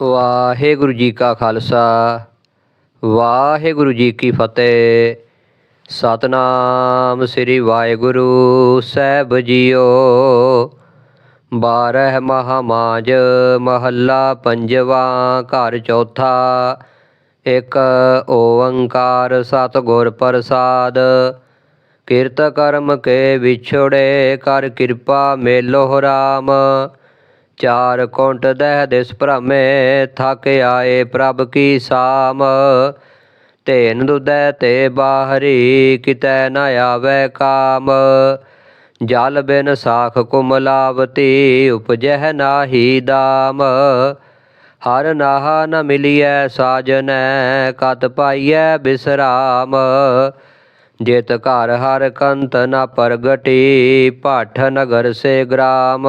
ਵਾਹਿਗੁਰੂ ਜੀ ਕਾ ਖਾਲਸਾ, ਵਾਹਿਗੁਰੂ ਜੀ ਕੀ ਫਤਿਹ। ਸਤਨਾਮ ਸ੍ਰੀ ਵਾਹਿਗੁਰੂ ਸਾਹਿਬ ਜੀਓ। ਬਾਰਹ ਮਹਾਮਾਜ ਮਹੱਲਾ ਪੰਜਵਾ, ਘਰ ਚੌਥਾ। ਇੱਕ ਓੰਕਾਰ ਸਤਿਗੁਰ ਪ੍ਰਸਾਦ। ਕਿਰਤ ਕਰਮ ਕੇ ਵਿਛੋੜੇ, ਕਰ ਕਿਰਪਾ ਮੇਲੋ ਰਾਮ। ਚਾਰ ਕੁੰਟ ਦਹਿ ਦਿਸ ਭ੍ਰਮੇ, ਥਕ ਆਏ ਪ੍ਰਭ ਕੀ ਸਾਮ। ਧੇਨ ਦੁਦੈ ਤੇ ਬਾਹਰੀ, ਕਿਤੈ ਨ ਆਵੈ ਕਾਮ। ਜਲ ਬਿਨ ਸਾਖ ਕੁਮਲਾਵਤੀ, ਉਪਜਹਿ ਨਾਹੀ ਦਾਮ। ਹਰ ਨਾਹ ਨ ਮਿਲਿਐ ਸਾਜਨੈ, ਕਤ ਪਾਈਐ ਬਿਸਰਾਮ। ਜਿਤ ਘਰ ਹਰ ਕੰਤ ਨ ਪ੍ਰਗਟੀ, ਭਾਠ ਨਗਰ ਸੇ ਗ੍ਰਾਮ।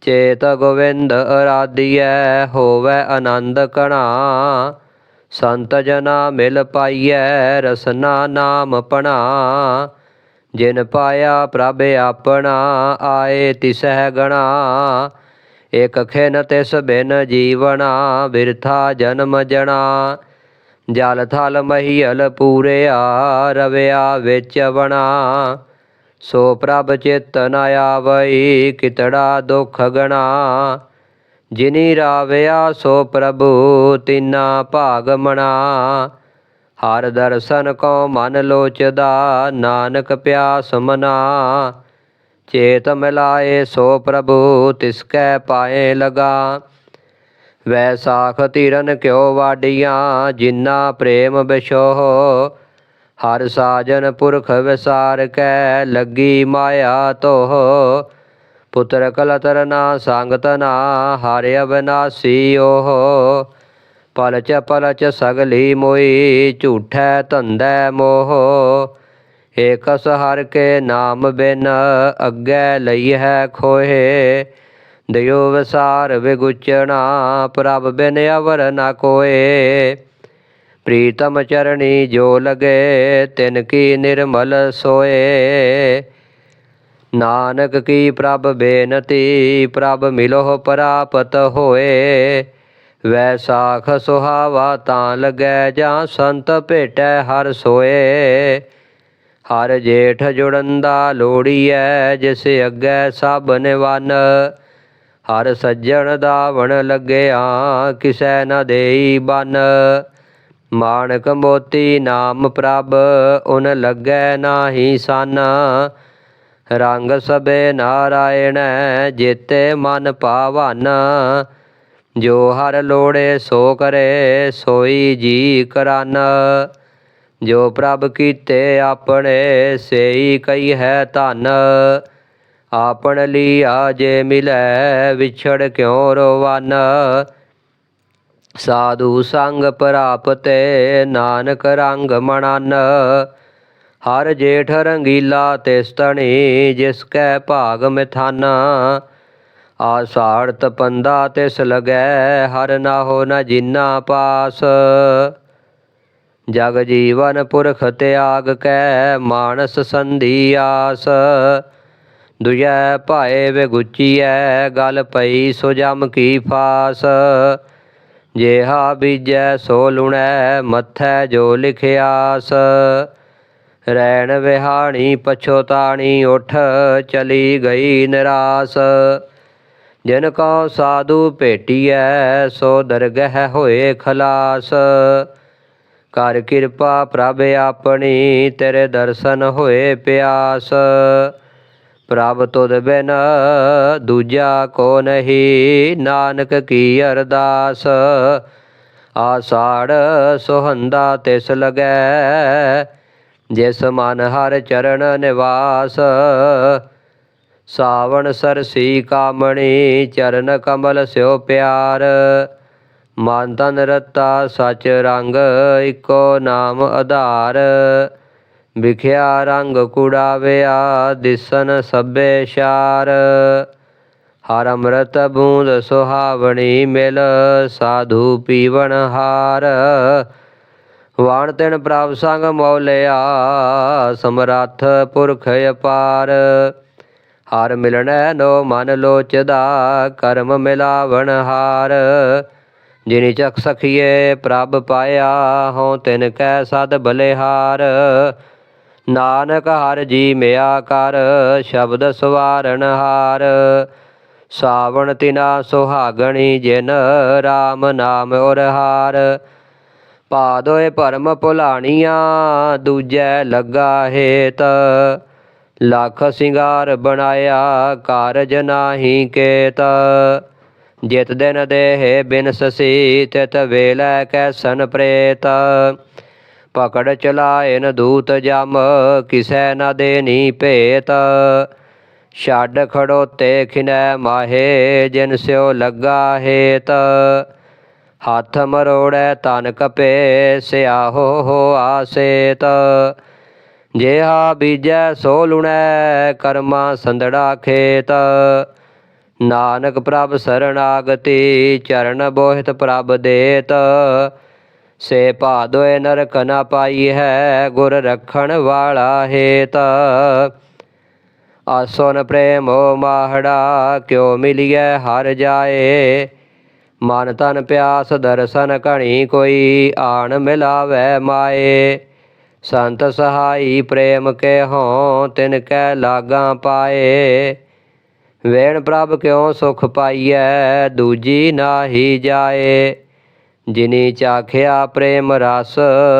ਚੇਤ ਗੋਵਿੰਦ ਅਰਾਧਿਐ, ਹੋਵੈ ਆਨੰਦ ਕਣਾ ਸੰਤ ਜਨਾ ਮਿਲ ਪਾਈਐ, ਰਸਨਾ ਨਾਮ ਪਣਾ। ਜਿਨ ਪਾਇਆ ਪ੍ਰਭ ਆਪਣਾ, ਆਏ ਤਿਸਹਿ ਗਣਾ। ਇਕ ਖਿਨ ਤਿਸ ਬਿਨ ਜੀਵਣਾ, ਬਿਰਥਾ ਜਨਮ ਜਣਾ। ਜਲ ਥਲ ਮਹੀਲ ਪੂਰਿਆ, ਰਵਿਆ ਵਿੱਚ ਵਣਾ। ਸੋ ਪ੍ਰਭ ਚਿਤ ਨ ਆਵਈ, ਕਿਤੜਾ ਦੁਖ ਗਣਾ। ਜਿਨੀ ਰਾਵਿਆ, ਸੋ ਪ੍ਰਭੂ ਤਿਨਾ ਭਾਗ ਮਣਾ। ਹਰ ਦਰਸ਼ਨ ਕੋ ਮਨ ਲੋਚਦਾ, ਨਾਨਕ ਪਿਆਸ ਮਨਾ। ਚੇਤ ਮਿਲਾਏ, ਸੋ ਪ੍ਰਭੂ ਤਿਸ ਕੈ ਪਾਏ ਲਗਾ। ਵੈਸਾਖ ਤਿਰਨ ਕਿਉ ਵਾਡੀਆਂ, ਜਿਨਾ ਪ੍ਰੇਮ ਬਿਸ਼ੋਹ ਹਰ ਸਾਜਨ ਪੁਰਖ ਵਿਸਾਰ ਕੈ ਲੱਗੀ ਮਾਇਆ ਤੋਹ। ਪੁੱਤਰ ਕਲਤਰ ਨਾ ਸੰਗਤ ਨਾ, ਹਰ ਅਬਨਾਸੀ ਓਹ। ਪਲਚ ਪਲਚ ਸਗਲੀ ਮੋਈ, ਝੂਠੈ ਧੰਦੈ ਮੋਹ। ਏਕਸ ਹਰ ਕੇ ਨਾਮ ਬਿਨ ਅੱਗੇ ਲਈ ਹੈ ਖੋਏ ਦਿਓ ਵਿਸਾਰ ਵਿਗੁਚਣਾ, ਪ੍ਰਭ ਬਿਨ ਅਵਰ ਨਾ ਕੋਏ। ਪ੍ਰੀਤਮ ਚਰਣੀ ਜੋ ਲਗੇ, ਤਿਨ ਕੀ ਨਿਰਮਲ ਸੋਏ। ਨਾਨਕ ਕੀ ਪ੍ਰਭ ਬੇਨਤੀ, ਪ੍ਰਭ ਮਿਲੋ ਪ੍ਰਾਪਤ ਹੋਏ। ਵੈਸਾਖ ਸੁਹਾਵਾ ਤਾਂ ਲਗੈ ਜਾਂ ਸੰਤ ਭੇਟੈ ਹਰ ਸੋਏ। ਹਰ ਜੇਠ ਜੁੜੰਦਾ ਲੋੜੀਐ, ਜਿਸ ਅੱਗੇ ਸਭ ਨਿਵਨ। ਹਰ ਸੱਜਣ ਦਾ ਦਾਵਣ ਲੱਗਿਆ, ਕਿਸੈ ਨ ਦੇਈ ਬਨ। ਮਾਣਕ ਮੋਤੀ ਨਾਮ ਪ੍ਰਭ, ਉਨ ਲੱਗੈ ਨਾਹੀ ਸਨ। ਰੰਗ ਸਬੇ ਨਾਰਾਇਣ ਜੇਤੇ ਮਨ ਪਾਵਨ। ਜੋ ਹਰ ਲੋੜੇ ਸੋ ਕਰੇ, ਸੋਈ ਜੀ ਕਰਨ। ਜੋ ਪ੍ਰਭ ਕੀਤੇ ਆਪਣੇ, ਸੇਈ ਕਈ ਹੈ ਧਨ। ਆਪਣ ਲੀਆ ਜੇ ਮਿਲੈ, ਵਿਛੜ ਕਿਉ ਰੋਵਨ। ਸਾਧੂ ਸੰਗ ਪ੍ਰਾਪਤੇ ਨਾਨਕ ਰੰਗ ਮਣਨ। ਹਰ ਜੇਠ ਰੰਗੀਲਾ ਤਿਸ ਤਣੀ ਜਿਸ ਕੈ ਭਾਗ ਮਿਥਨ। ਆਸਾੜ ਤਪੰਦਾ ਤਿਸ ਲਗੈ, ਹਰ ਨਾਹੋ ਨ ਜਿਨਾ ਪਾਸ। ਜਗ ਜੀਵਨ ਪੁਰਖ ਤਿਆਗ ਕੈ, ਮਾਨਸ ਸੰਧੀ ਆਸ। ਦੁਜੈ ਭਾਏ ਵਿਗੁਚੀਐ, ਗਲ ਪਈ ਸੋ ਜਮ ਕੀ ਫਾਸ। ਜੇਹਾ ਬੀਜੈ ਸੋ ਲੁਣੈ, ਮੱਥੈ ਜੋ ਲਿਖਿਆਸ। ਰੈਣ ਵਿਹਾਣੀ ਪਛੋਤਾਣੀ ਉਠ ਚਲੀ ਗਈ ਨਿਰਾਸ। ਜਿਨ ਕੋ ਸਾਧੂ ਭੇਟੀਐ, ਸੋ ਦਰਗਹਿ ਹੋਏ ਖਲਾਸ। ਕਰ ਕਿਰਪਾ ਪ੍ਰਭ ਆਪਣੀ, ਤੇਰੇ ਦਰਸ਼ਨ ਹੋਏ ਪਿਆਸ। ਪ੍ਰਭ ਤੁਧ ਬਿਨ ਦੂਜਾ ਕੋ ਨਹੀਂ, ਨਾਨਕ ਕੀ ਅਰਦਾਸ? ਆਸਾੜ ਸੁਹੰਦਾ ਤਿਸ ਲਗੈ, ਜਿਸ ਮਨ ਹਰ ਚਰਨ ਨਿਵਾਸ। ਸਾਵਣ ਸਰਸੀ ਕਾਮਣੀ, ਚਰਨ ਕਮਲ ਸਿਓ ਪਿਆਰ। ਮਨ ਤਨ ਰਤਾ ਸਚ ਰੰਗ, ਇਕੋ ਨਾਮ ਆਧਾਰ। ਵਿਖਿਆ ਰੰਗ ਕੁੜਾਵਿਆ ਦਿਸਨ ਸਭੇ ਸ਼ਾਰ। ਹਰ ਅੰਮ੍ਰਿਤ ਬੂੰਦ ਸੁਹਾਵਣੀ ਮਿਲ, ਸਾਧੂ ਪੀਵਨ ਹਾਰ। ਵਾਣ ਤਿਨ ਪ੍ਰਭ ਸੰਗ ਮੌਲਿਆ, ਸਮਰੱਥ ਪੁਰਖ ਅਪਾਰ। ਹਰ ਮਿਲਣੈ ਨੋ ਮਨ ਲੋਚਦਾ, ਕਰਮ ਮਿਲਾਵਣ ਹਾਰ। ਜਿਨੀ ਚਖ ਸਖੀਏ ਪ੍ਰਭ ਪਾਇਆ, ਹਉ ਤਿਨ ਕੈ ਸਦ ਬਲਿਹਾਰ। ਨਾਨਕ ਹਰ ਜੀ ਮਿਆ ਕਰ, ਸ਼ਬਦ ਸਵਾਰਨ ਹਾਰ। ਸਾਵਣ ਤਿਨਾ ਸੁਹਾਗਣੀ ਜਿਨ RAM ਨਾਮ ਔਰ ਹਾਰ। ਪਾਦੋਏ ਭਰਮ ਭੁਲਾਣੀਆਂ, ਦੂਜੈ ਲੱਗਾ ਹੇਤ। ਲੱਖ ਸਿੰਗਾਰ ਬਣਾਇਆ ਕਾਰਜ ਨਾਹੀ ਕੇਤ। ਜਿਤ ਦਿਨ ਦੇਹ ਬਿਨ ਸਸੀ ਤਿਤ ਵੇਲੇ ਕੈਸਨ ਪ੍ਰੇਤ। ਪਕੜ ਚਲਾਇਨ ਦੂਤ ਜਮ, ਕਿਸੈ ਨ ਦੇਨੀ ਭੇਤ। ਛੱਡ ਖੜੋਤੇ ਖਿਨੈ ਮਾਹੇ, ਜਿਨ ਸਿਓ ਲੱਗਾ ਹੇਤ। ਹੱਥ ਮਰੋੜੈ ਤਨ ਕਪੇ, ਸਿਆਹੋ ਹੋ ਆਸੇਤ। ਜੇਹਾ ਬੀਜੈ ਸੋ ਲੁਣੈ, ਕਰਮਾ ਸੰਦੜਾ ਖੇਤ। ਨਾਨਕ ਪ੍ਰਭ ਸਰਣਾਗਤੀ, ਚਰਨ ਬੋਹਿਤ ਪ੍ਰਭ ਦੇਤ। ਸੇ ਭਾਦੋਏ ਨਰਕ ਨ ਪਾਈ ਹੈ, ਗੁਰ ਰਖਣ ਵਾਲਾ ਹੇਤ। ਆਸੋਨ ਪ੍ਰੇਮੋ ਮਾਹੜਾ, ਕਿਉ ਮਿਲਿਐ ਹਰ ਜਾਏ। ਮਨ ਤਨ ਪਿਆਸ ਦਰਸ਼ਨ ਘਣੀ ਕੋਈ, ਆਣ ਮਿਲਾਵੇ ਮਾਏ। ਸੰਤ ਸਹਾਈ ਪ੍ਰੇਮ ਕੇ ਹੋਂ ਤਿਨ ਕੈ ਲਾਗਾ ਪਾਏ। ਵੇਣ ਪ੍ਰਭ ਕਿਉ ਸੁਖ ਪਾਈਐ, ਦੂਜੀ ਨਾਹੀ ਜਾਏ। ਜਿਨੀ ਚਾਖਿਆ ਪ੍ਰੇਮ ਰਸ,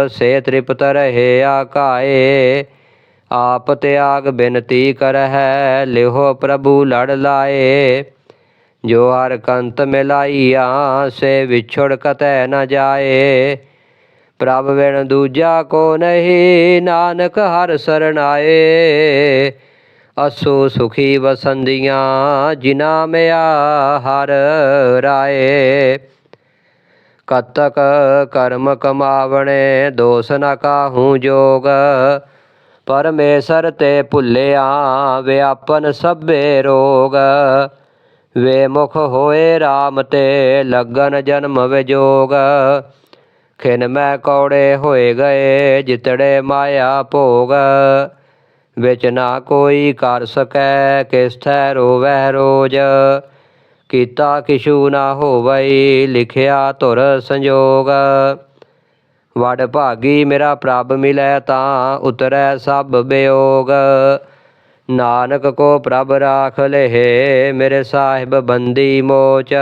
ਸੇ ਤ੍ਰਿਪਤ ਰਹੇ ਆਕਾਏ। ਆਪ ਤਿਆਗ ਬਿਨਤੀ ਕਰਹਿ, ਲਿਹੋ ਪ੍ਰਭੂ ਲੜ ਲਾਏ। ਜੋ ਹਰ ਕੰਤ ਮਿਲਾਈਆ, ਸੇ ਵਿਛੜ ਕਤੈ ਨ ਜਾਏ। ਪ੍ਰਭ ਵਿਣ ਦੂਜਾ ਕੋ ਨਹੀਂ, ਨਾਨਕ ਹਰ ਸਰਣਾਏ ਅਸੋ ਸੁਖੀ ਵਸੰਦੀਆਂ, ਜਿਨਾ ਮਿਆ ਹਰ ਰਾਏ। ਕਤਕ ਕਰਮ ਕਮਾਵਣੇ ਦੋਸ ਨ ਕਾਹੂ ਜੋਗ। ਪਰਮੇਸ਼ਰ ਤੇ ਭੁੱਲਿਆ ਵਿਆਪਨ ਸਭੇ ਰੋਗ। ਵੇ ਮੁਖ ਹੋਏ RAM ਤੇ ਲਗਨ ਜਨਮ ਵਿਜੋਗ ਖਿਨ ਮੈਂ ਕੌੜੇ ਹੋਏ ਗਏ ਜਿਤੜੇ ਮਾਇਆ ਭੋਗ। ਵਿੱਚ ਨਾ ਕੋਈ ਕਰ ਸਕੈ ਕਿਸ ਥੈ ਰੋਵੈ ਰੋਜ। ਕੀਤਾ ਕਿਛੂ ਨਾ ਹੋਵਈ ਲਿਖਿਆ ਧੁਰ ਸੰਜੋਗ। ਵਡ ਭਾਗੀ ਮੇਰਾ ਪ੍ਰਭ ਮਿਲੈ ਤਾਂ ਉਤਰੈ ਸਭ ਬਿਯੋਗ ਨਾਨਕ ਕੋ ਪ੍ਰਭ ਰਾਖ ਲਹਿ, ਮੇਰੇ ਸਾਹਿਬ ਬੰਦੀ ਮੋਚ।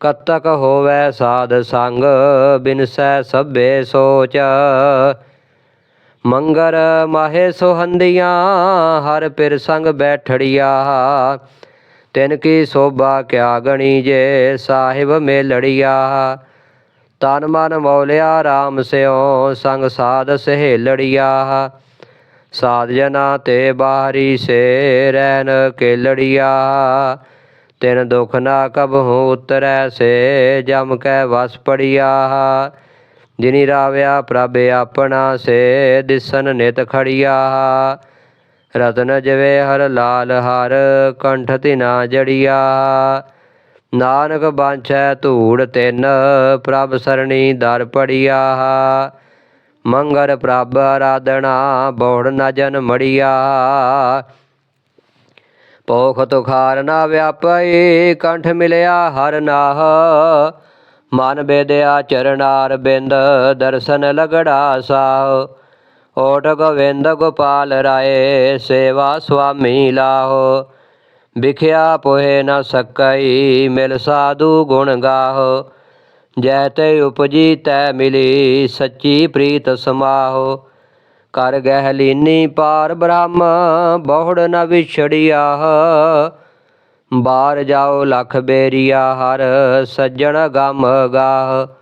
ਕਤਕ ਹੋਵੇ ਸਾਧ ਸੰਗ, ਬਿਨਸੈ ਸਭੇ ਸੋਚ। ਮੰਗਰ ਮਾਹੇ ਸੁਹੰਦੀਆਂ, ਹਰ ਪਿਰ ਸੰਗ ਬੈਠੜੀਆ। ਤਿਨ ਕੀ ਸੋਭਾ ਕਿਆ ਗਣੀ ਜੇ ਸਾਹਿਬ ਮੇਲੜੀਆ ਤਨ ਮਨ ਮੌਲਿਆ RAM ਸਿਓ ਸੰਗ ਸਾਧ ਸਹੇਲੜੀਆ ਸਾਧ ਜਨਾ ਤੇ ਬਾਹਰੀ ਸੇ ਰੈਨ ਕੇਲੜੀਆ ਤਿਨ ਦੁਖ ਨਾ ਕਬਹੂ ਉਤਰੈ ਸੇ ਜਮ ਕੈ ਵਸ ਪੜੀਆ ਜਿਨੀ ਰਾਵਿਆ ਪ੍ਰਭ ਆਪਣਾ ਸੇ ਦਿਸਨ ਨਿਤ ਖੜੀਆ ਰਤਨ ਜਵੇ ਹਰ ਲਾਲ ਹਰ, ਕੰਠ ਤਿਨਾ ਜੜੀਆ। ਨਾਨਕ ਬਾਂਛੈ ਧੂੜ ਤਿੰਨ, ਪ੍ਰਭ ਸਰਣੀ ਦਰ ਪੜੀਆ। ਮੰਗਰ ਪ੍ਰਭ ਆਰਾਧਨਾ, ਬੋੜ ਨ ਜਨ ਮੜੀਆ। ਪੋਖ ਤੁਖਾਰ ਨਾ ਵਿਆਪਈ, ਕੰਠ ਮਿਲਿਆ ਹਰ ਨਾਹ। ਮਨ ਬੇਦਿਆ ਚਰਨਾਰ ਬਿੰਦ, ਦਰਸ਼ਨ ਲਗੜਾ ਸਾਹ। ਓਟ ਗੋਵਿੰਦ ਗੋਪਾਲ ਰਾਏ, ਸੇਵਾ ਸੁਆਮੀ ਲਾਹੋ। ਵਿਖਿਆ ਪੋਹੇ ਨ ਸਕਈ, ਮਿਲ ਸਾਧੂ ਗੁਣ ਗਾਹੋ। ਜੈ ਤੇ ਉਪਜੀ ਤੈ ਮਿਲੀ, ਸੱਚੀ ਪ੍ਰੀਤ ਸਮਾਹੋ। ਕਰ ਗਹਿਲੀਨੀ ਪਾਰ ਬ੍ਰਹਮ, ਬਹੁੜ ਨ ਵਿਛੜਿਆ ਬਾਹਰ ਜਾਓ ਲਖ ਬੇਰੀਆ ਹਰ, ਸੱਜਣ ਗਮ ਗਾਹ।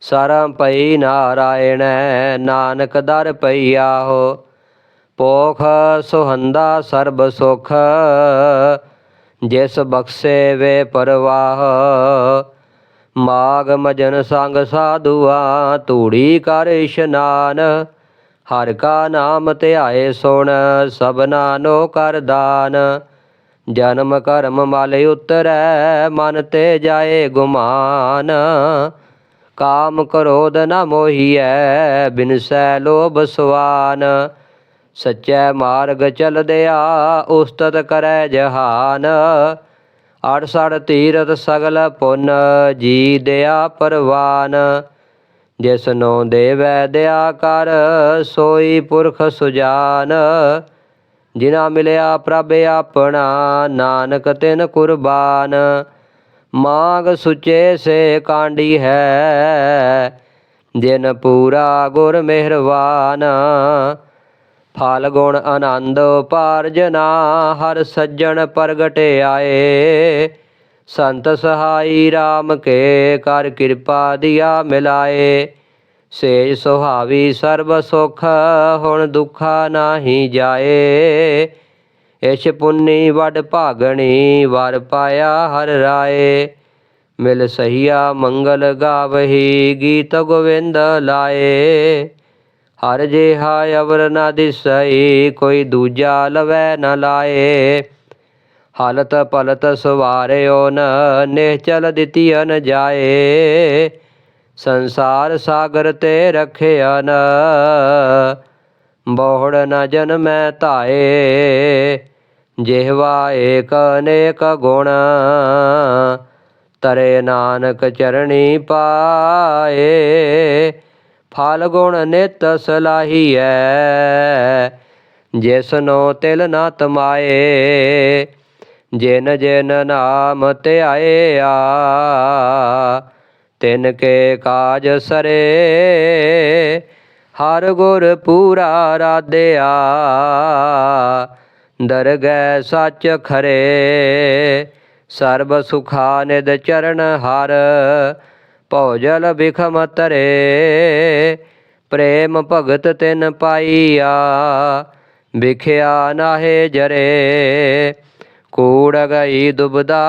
ਸਰਮ ਪਈ ਨਾਰਾਇਣ, ਨਾਨਕ ਦਰ ਪਈਆ ਹੋ ਪੋਖ ਸੁਹੰਦਾ ਸਰਬ ਸੁਖ, ਜਿਸ ਬਖਸ਼ੇ ਵੇ ਪਰਵਾਹ। ਮਾਗ ਮਜਨ ਸੰਗ ਸਾਧੂਆ, ਧੂੜੀ ਕਰ ਇਸ਼ਨਾਨ। ਹਰ ਕਾ ਨਾਮ ਧਿਆਏ ਸੁਣ ਸਭਨਾ ਨੋ ਕਰ ਦਾਨ। ਜਨਮ ਕਰਮ ਮਲ ਉਤਰੈ, ਮਨ ਤੇ ਜਾਏ ਗੁਮਾਨ। ਕਾਮ ਕ੍ਰੋਧ ਨ ਮੋਹੀਐ ਬਿਨਸੈ ਲੋਭ ਸਵਾਨ ਸਚੈ ਮਾਰਗ ਚਲਦਿਆ ਉਸਤਤ ਕਰੈ ਜਹਾਨ। ਅੜਸੜ ਤੀਰਥ ਸਗਲ ਪੁੰਨ, ਜੀ ਦਿਆ ਪਰਵਾਨ। ਜਿਸਨੋ ਦੇਵੈ ਦਿਆ ਕਰ, ਸੋਈ ਪੁਰਖ ਸੁਜਾਨ। ਜਿਨਾ ਮਿਲਿਆ ਪ੍ਰਭ ਆਪਣਾ, ਨਾਨਕ ਤਿਨ ਕੁਰਬਾਨ। ਮਾਗ ਸੁਚੇ ਸੇ ਕਾਂਡੀ ਹੈ। ਜਿਨ ਪੂਰਾ ਗੁਰ ਮਿਹਰਵਾਨ। ਫਲ ਗੁਣ ਆਨੰਦ ਪਾਰਜਨਾ ਹਰ ਸੱਜਣ ਪ੍ਰਗਟ ਆਏ। ਸੰਤ ਸਹਾਈ RAM ਕੇ ਕਰ ਕਿਰਪਾ ਦਿਆ ਮਿਲਾਏ। ਸੇਜ ਸੁਹਾਵੀ ਸਰਬ ਸੁਖ, ਹੁਣ ਦੁਖਾ ਨਾਹੀ ਜਾਏ। ਇਛ ਪੁੰਨੀ ਵਡ ਭਾਗਣੀ ਵਰ ਪਾਇਆ ਹਰ ਰਾਏ। ਮਿਲ ਸਹੀਆ ਮੰਗਲ ਗਾਵਹੀ ਗੀਤ ਗੋਵਿੰਦ ਲਾਏ। ਹਰ ਜਿਹਾ ਅਵਰ ਨਾ ਦਿਸਈ, ਕੋਈ ਦੂਜਾ ਲਵੈ ਨ ਲਾਏ। ਹਾਲਤ ਪਲਤ ਸਵਾਰਿਓ ਨ ਨਿਹਚਲ ਦਿਤੀਆ ਨ ਜਾਏ। ਸੰਸਾਰ ਸਾਗਰ ਤੇ ਰਖਿਆ ਨ ਬਹੁੜ ਨ ਜਨਮੈ ਧਾਏ, ਜਿਹਵਾ ਏਕ ਅਨੇਕ ਗੁਣ। ਤਰੇ ਨਾਨਕ ਚਰਣੀ ਪਾਏ, ਫਲ ਗੁਣ ਨਿਤ ਸਲਾਹੀਐ। ਜਿਸਨੋ ਤਿਲ ਨਾ ਤਮਾਏ, ਜਿਨ ਜਿਨ ਨਾਮ ਧਿਆਇਆ, ਤਿਨ ਕੇ ਕਾਜ ਸਰੇ। ਹਰ ਗੁਰ ਪੂਰਾ ਰਾਧਿਆ। ਦਰਗਹਿ ਸੱਚ ਖਰੇ, ਸਰਬ ਸੁਖਾ ਨਿਦ ਚਰਨ ਹਰ, ਭੋਜਲ ਬਿਖਮ ਤਰੇ ਪ੍ਰੇਮ ਭਗਤ ਤਿਨ ਪਾਈਆ, ਵਿਖਿਆ ਨਾਹੇ ਜਰੇ। ਕੂੜ ਗਈ ਦੁਬਦਾ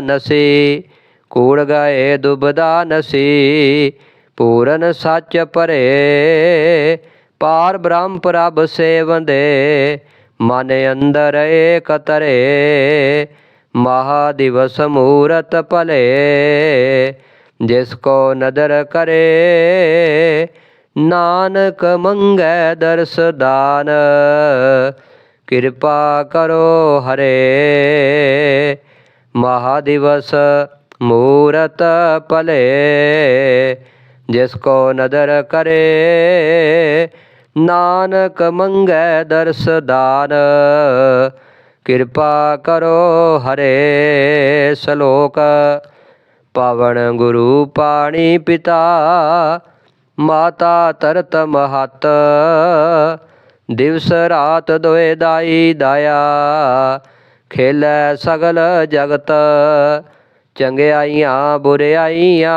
ਨਸੀ, ਕੂੜ ਗਏ ਦੁਬਦਾ ਨਸੀ ਪੂਰਨ ਸੱਚ ਭਰੇ, ਪਾਰ ਬ੍ਰਹਮ ਪ੍ਰਭ ਸੇਵੰਦੇ, ਮਨ ਅੰਦਰ ਏਕ ਤਰੇ, ਮਹਾ ਦਿਵਸ ਮੂਰਤ ਭਲੇ, ਜਿਸ ਕੋ ਨਦਰ ਕਰੇ, ਨਾਨਕ ਮੰਗੈ ਦਰਸ ਦਾਨ, ਕਿਰਪਾ ਕਰੋ ਹਰੇ, ਮਹਾ ਦਿਵਸ ਮੂਰਤ ਭਲੇ। ਜਿਸ ਕੋ ਨਦਰ ਕਰੇ, ਨਾਨਕ ਮੰਗੈ ਦਰਸ ਦਾਨ। ਕਿਰਪਾ ਕਰੋ ਹਰੇ ਸ਼ਲੋਕ, ਪਵਨ ਗੁਰੂ ਪਾਣੀ ਪਿਤਾ, ਮਾਤਾ ਤਰਤ ਮਹਤ। ਦਿਵਸ ਰਾਤ ਦੋਏ ਦਾਈ ਦਾਇਆ, ਖੇਲੈ ਸਗਲ ਜਗਤ। ਚੰਗਿਆਈਆਂ, ਬੁਰਿਆਈਆਂ